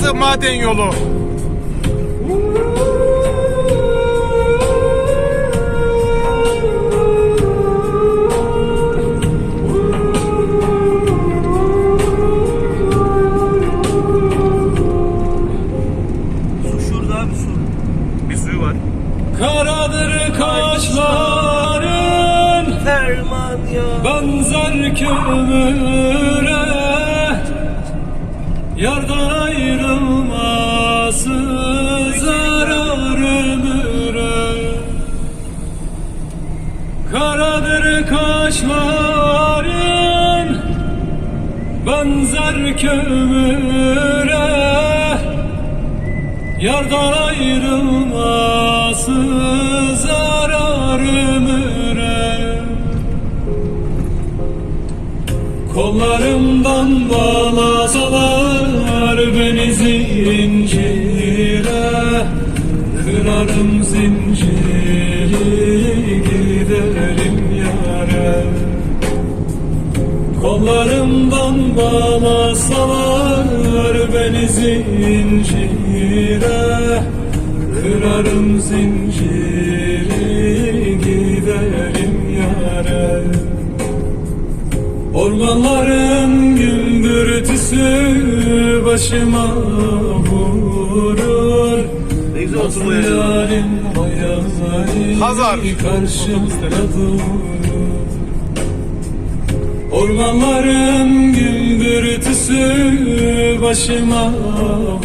Elazığ maden yolu. Su şurada abi su. Bir suyu var. Karadır kaşların Ferman ya. benzer kömüre Yardan ayrılması zarar ömüre. Karadır kaşların benzer kömüre. Yardan ayrılması zarar ömüre. Kollarımdan bağlasalar beni zincire Kırarım zinciri giderim yare Kollarımdan bağlasalar beni zincire Kırarım zinciri giderim yare Ormanların gümbürtüsü başıma vurur Ne güzel oturma ya. Yarim hayali Hazar. karşımda durur Ormanların gümbürtüsü başıma